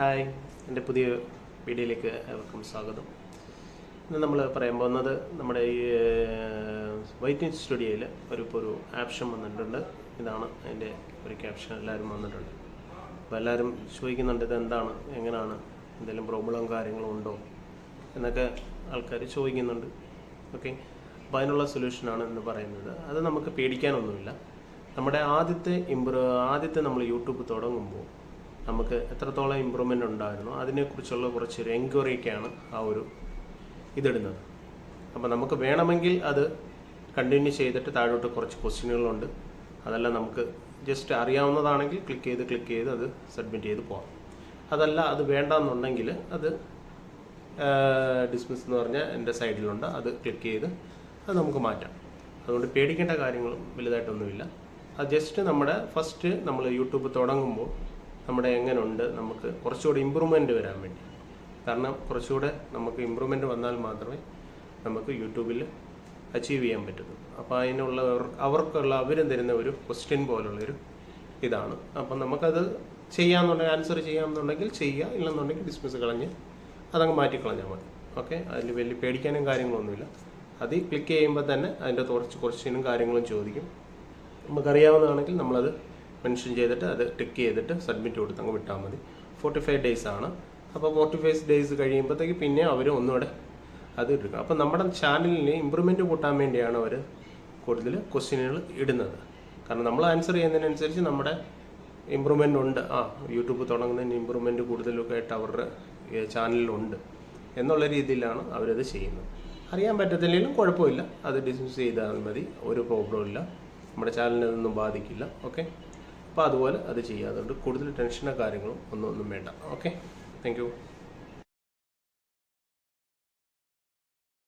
Hi. എന്റെ പുതിയ വീഡിയോയിലേക്ക് ഏവർക്കും സ്വാഗതം. ഇന്ന് നമ്മൾ പറയാൻ പോകുന്നത് നമ്മുടെ ഈ വൈറ്റിംഗ് സ്റ്റുഡിയോയിൽ ഒരു ഇപ്പോൾ ഒരു ആപ്ഷൻ വന്നിട്ടുണ്ട്. ഇതാണ് അതിന്റെ ഒരു ക്യാപ്ഷൻ. എല്ലാവരും വന്നിട്ടുണ്ട്. അപ്പോൾ എല്ലാവരും ചോദിക്കുന്നുണ്ട് ഇത് എന്താണ് എങ്ങനെയാണ് എന്തെങ്കിലും പ്രോബ്ലം കാര്യങ്ങളും ഉണ്ടോ എന്നൊക്കെ ആൾക്കാർ ചോദിക്കുന്നുണ്ട്. ഓക്കെ? അപ്പോൾ അതിനുള്ള സൊല്യൂഷനാണ് എന്ന് പറയുന്നത്. അത് നമുക്ക് പേടിക്കാനൊന്നുമില്ല. നമ്മുടെ ആദ്യത്തെ ഇമ്പ്രൂ ആദ്യത്തെ നമ്മൾ യൂട്യൂബ് തുടങ്ങുമ്പോൾ നമുക്ക് എത്രത്തോളം ഇമ്പ്രൂവ്മെന്റ് ഉണ്ടായിരുന്നു അതിനെക്കുറിച്ചുള്ള കുറച്ച് കുറച്ചൊരു എൻക്വയറിയൊക്കെയാണ് ആ ഒരു ഇതിടുന്നത്. അപ്പോൾ നമുക്ക് വേണമെങ്കിൽ അത് കണ്ടിന്യൂ ചെയ്തിട്ട് താഴോട്ട് കുറച്ച് ക്വസ്റ്റ്യനുകളുണ്ട് അതെല്ലാം നമുക്ക് ജസ്റ്റ് അറിയാവുന്നതാണെങ്കിൽ ക്ലിക്ക് ചെയ്ത് ക്ലിക്ക് ചെയ്ത് അത് സബ്മിറ്റ് ചെയ്ത് പോകാം അതല്ല അത് വേണ്ടെന്നുണ്ടെങ്കിൽ അത് ഡിസ്മിസ് എന്ന് പറഞ്ഞാൽ എന്റെ സൈഡിലുണ്ട് അത് ക്ലിക്ക് ചെയ്ത് അത് നമുക്ക് മാറ്റാം. അതുകൊണ്ട് പേടിക്കേണ്ട കാര്യങ്ങളും വലുതായിട്ടൊന്നുമില്ല. അത് ജസ്റ്റ് നമ്മുടെ ഫസ്റ്റ് നമ്മൾ യൂട്യൂബ് തുടങ്ങുമ്പോൾ നമ്മുടെ എങ്ങനെയുണ്ട് നമുക്ക് കുറച്ചുകൂടി ഇമ്പ്രൂവ്മെന്റ് വരാൻ വേണ്ടി. കാരണം കുറച്ചുകൂടെ നമുക്ക് ഇമ്പ്രൂവ്മെന്റ് വന്നാൽ മാത്രമേ നമുക്ക് യൂട്യൂബിൽ അച്ചീവ് ചെയ്യാൻ പറ്റുള്ളൂ അപ്പോൾ അതിനുള്ള അവർക്കുള്ള അവരും തരുന്ന ഒരു ക്വസ്റ്റ്യൻ പോലുള്ളൊരു ഇതാണ്. അപ്പം നമുക്കത് ചെയ്യാമെന്നുണ്ടെങ്കിൽ ആൻസർ ചെയ്യാമെന്നുണ്ടെങ്കിൽ ചെയ്യുക ഇല്ലെന്നുണ്ടെങ്കിൽ ബിസിനസ് കളഞ്ഞ് അതങ്ങ് മാറ്റിക്കളഞ്ഞാൽ മതി. ഓക്കെ? അതിൽ വലിയ പേടിക്കാനും കാര്യങ്ങളൊന്നുമില്ല. അതിൽ ക്ലിക്ക് ചെയ്യുമ്പോൾ തന്നെ അതിന്റെ കുറച്ച് ക്വസ്റ്റ്യനും കാര്യങ്ങളും ചോദിക്കും. നമുക്കറിയാവുന്നതാണെങ്കിൽ നമ്മളത് മെൻഷൻ ചെയ്തിട്ട് അത് ടിക്ക് ചെയ്തിട്ട് സബ്മിറ്റ് കൊടുത്ത് അങ്ങ് വിട്ടാൽ മതി. ഫോർട്ടി ഫൈവ് ഡേയ്സ് ആണ്. അപ്പോൾ ഫോർട്ടി ഫൈവ് ഡേയ്സ് കഴിയുമ്പോഴത്തേക്ക് പിന്നെ അവർ ഒന്നുകൂടെ അത് എടുക്കും. അപ്പോൾ നമ്മുടെ ചാനലിന് ഇമ്പ്രൂവ്മെന്റ് കൂട്ടാൻ വേണ്ടിയാണ് അവർ കൂടുതൽ ക്വസ്റ്റ്യനുകൾ ഇടുന്നത്. കാരണം നമ്മൾ ആൻസർ ചെയ്യുന്നതിനനുസരിച്ച് നമ്മുടെ ഇമ്പ്രൂവ്മെന്റ് ഉണ്ട്. ആ യൂട്യൂബ് തുടങ്ങുന്നതിന് ഇമ്പ്രൂവ്മെന്റ് കൂടുതലൊക്കെ ആയിട്ട് അവരുടെ ചാനലിലുണ്ട് എന്നുള്ള രീതിയിലാണ് അവരത് ചെയ്യുന്നത്. അറിയാൻ പറ്റത്തില്ലെങ്കിലും കുഴപ്പമില്ല. അത് ഡിസ്മിസ് ചെയ്താൽ മതി. ഒരു പ്രോബ്ലം ഇല്ല. നമ്മുടെ ചാനലിനെ ഒന്നും ബാധിക്കില്ല. ഓക്കെ അപ്പോൾ അതുപോലെ അത് ചെയ്യാതുകൊണ്ട് കൂടുതൽ ടെൻഷനോ കാര്യങ്ങളും ഒന്നും ഒന്നും വേണ്ട. Okay thank